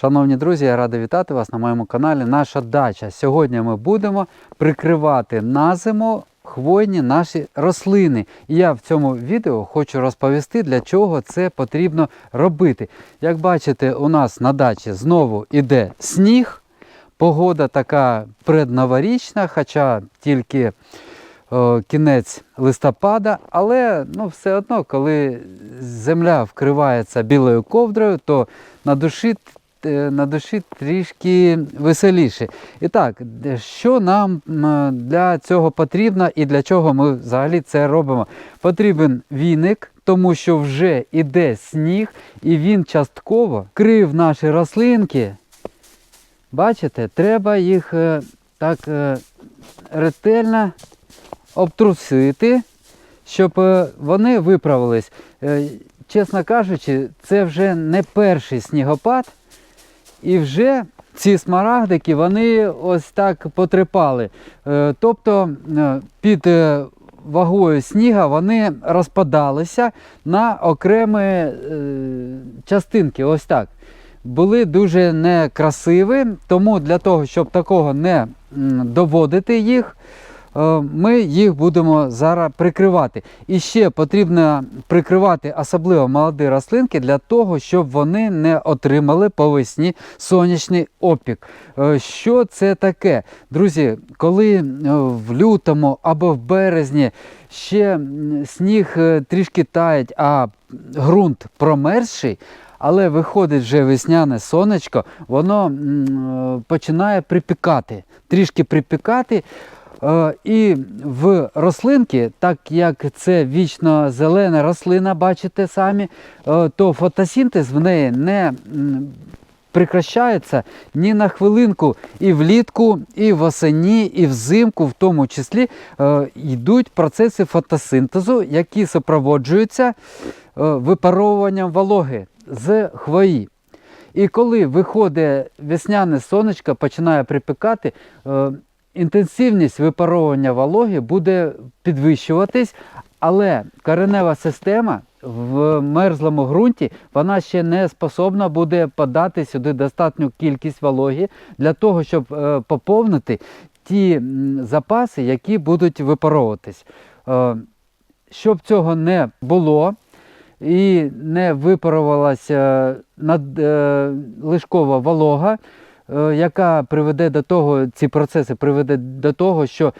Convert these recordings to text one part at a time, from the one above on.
Шановні друзі, я радий вітати вас на моєму каналі Наша дача. Сьогодні ми будемо прикривати на зиму хвойні наші рослини. І я в цьому відео хочу розповісти, для чого це потрібно робити. Як бачите, у нас на дачі знову іде сніг. Погода така предноворічна, хоча тільки о, кінець листопада, але ну, все одно, коли земля вкривається білою ковдрою, то на душі, на душі трішки веселіше. І так, що нам для цього потрібно і для чого ми взагалі це робимо? Потрібен віник, тому що вже іде сніг, і він частково крив наші рослинки. Бачите, треба їх е, так е, ретельно обтрусити, щоб е, вони виправились. Е, Чесно кажучи, це вже не перший снігопад, і вже ці смарагдики вони ось так потрепали. Е, Тобто е, під е, вагою сніга вони розпадалися на окремі частинки. Ось так. Були дуже некрасиві, тому для того, щоб такого не доводити їх, ми їх будемо зараз прикривати. І ще потрібно прикривати особливо молоді рослинки для того, щоб вони не отримали по весні сонячний опік. Е, Що це таке? Друзі, коли е, в лютому або в березні ще сніг е, трішки таять, а ґрунт промерзший, але виходить вже весняне сонечко, воно е, починає припікати, трішки припікати. Е, І в рослинки, так як це вічно зелена рослина, бачите самі, е, то фотосинтез в неї не прекращається ні на хвилинку і влітку, і восені, і взимку, в тому числі е, йдуть процеси фотосинтезу, які супроводжуються випаровуванням вологи з хвої. І коли виходить весняне сонечко, починає припікати, інтенсивність випаровування вологи буде підвищуватись, але коренева система в мерзлому ґрунті вона ще не способна буде подати сюди достатню кількість вологи для того, щоб е, поповнити ті запаси, які будуть випаровуватись. Е, Щоб цього не було, і не випарувалася надлишкова волога, е, яка приведе до того, ці процеси приведе до того, що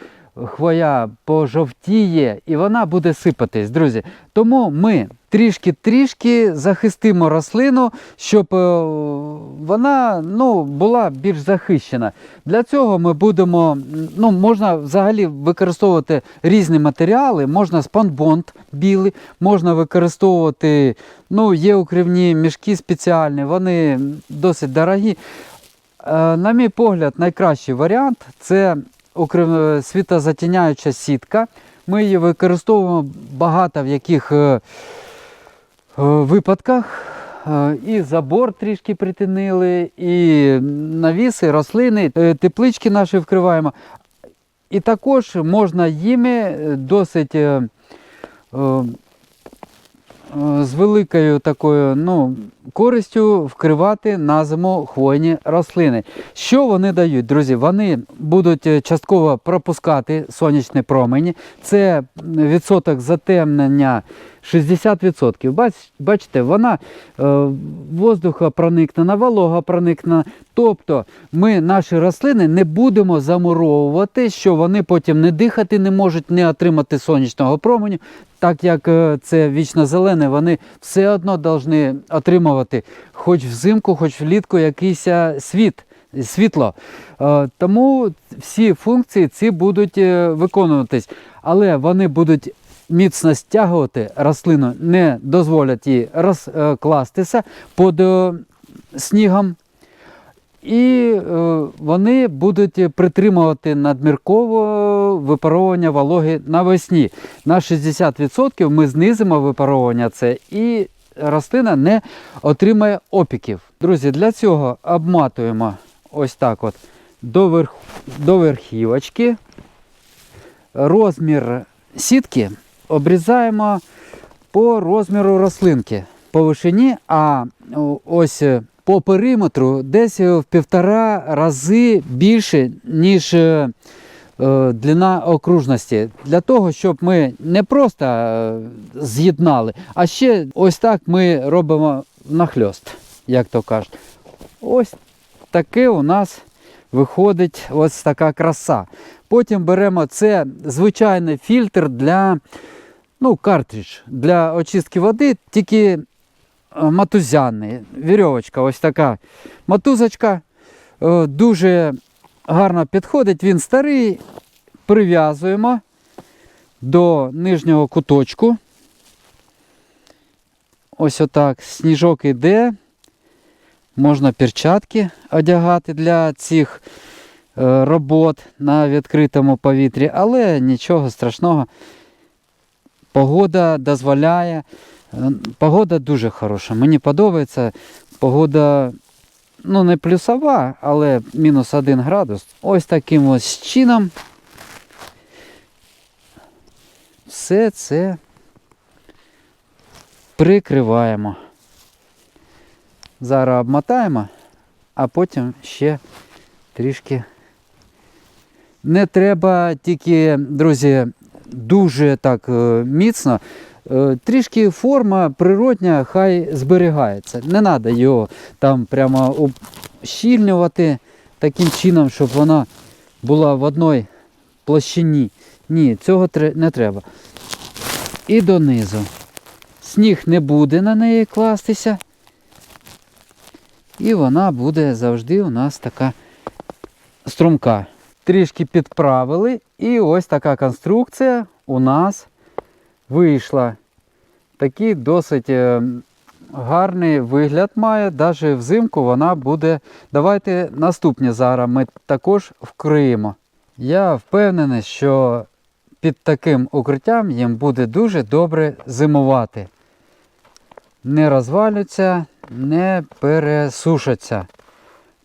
хвоя пожовтіє і вона буде сипатись, друзі. Тому ми трішки-трішки захистимо рослину, щоб е, вона ну, була більш захищена. Для цього ми будемо, ну, можна взагалі використовувати різні матеріали, можна спанбонд білий, можна використовувати, ну, є укривні мішки спеціальні, вони досить дорогі. Е, На мій погляд, найкращий варіант це укрив- світозатіняюча сітка. Ми її використовуємо багато в яких е, е, випадках. Е, І забор трішки притинили, і навіси, рослини, е, теплички наші вкриваємо. І також можна їми е, досить е, е, е, з великою такою ну, користю вкривати на зиму хвойні рослини. Що вони дають, друзі? Вони будуть е, частково пропускати сонячні промені. Це відсоток затемнення 60%. Бачите, вона е, воздухопроникнена, вологопроникнена. Тобто ми наші рослини не будемо замуровувати, що вони потім не дихати не можуть, не отримати сонячного променю. Так як е, це вічно зелене, вони все одно повинні отримувати хоч взимку, хоч влітку якийсь е, світ. Світло. Е, Тому всі функції ці будуть виконуватись, але вони будуть міцно стягувати рослину, не дозволять їй розкластися під снігом. І е, вони будуть притримувати надмірково випаровування вологи навесні. На 60% ми знизимо випаровування це і рослина не отримає опіків. Друзі, для цього обматуємо ось так от до, верх, до верхівочки. Розмір сітки обрізаємо по розміру рослинки по вишині, а ось е, по периметру десь в півтора рази більше, ніж е, е, длина окружності. Для того, щоб ми не просто е, з'єднали, а ще ось так ми робимо нахльост, як то кажуть. Ось таке у нас виходить ось така краса. Потім беремо це звичайний фільтр для ну, картридж для очистки води, тільки е, матузяний. Вірьовочка, ось така матузочка. е, Дуже гарно підходить. Він старий. Прив'язуємо до нижнього куточку. Ось отак. Сніжок іде. Можна перчатки одягати для цих е, робот на відкритому повітрі, але нічого страшного. Погода дозволяє. Е, Погода дуже хороша. Мені подобається. Погода ну, не плюсова, але мінус 1 градус. Ось таким ось чином. Все це прикриваємо. Зараз обмотаємо, а потім ще трішки. Не треба тільки, друзі, дуже так е, міцно. Е, Трішки форма природня, хай зберігається. Не треба його там прямо ущільнювати таким чином, щоб вона була в одній площині. Ні, цього не треба. І донизу. Сніг не буде на неї кластися. І вона буде завжди у нас така струмка. Трішки підправили, і ось така конструкція у нас вийшла. Такий досить е, гарний вигляд має. Навіть взимку вона буде. Давайте наступні зараз ми також вкриємо. Я впевнений, що під таким укриттям їм буде дуже добре зимувати. Не розвалюються, не пересушаться,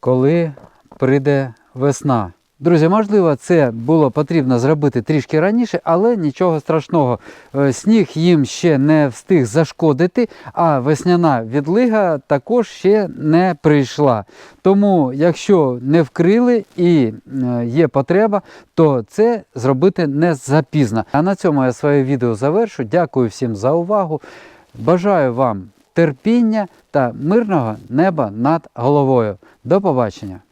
коли прийде весна. Друзі, можливо, це було потрібно зробити трішки раніше, але нічого страшного. Е, Сніг їм ще не встиг зашкодити, а весняна відлига також ще не прийшла. Тому, якщо не вкрили і е, є потреба, то це зробити не запізно. А на цьому я своє відео завершу. Дякую всім за увагу. Бажаю вам терпіння та мирного неба над головою. До побачення!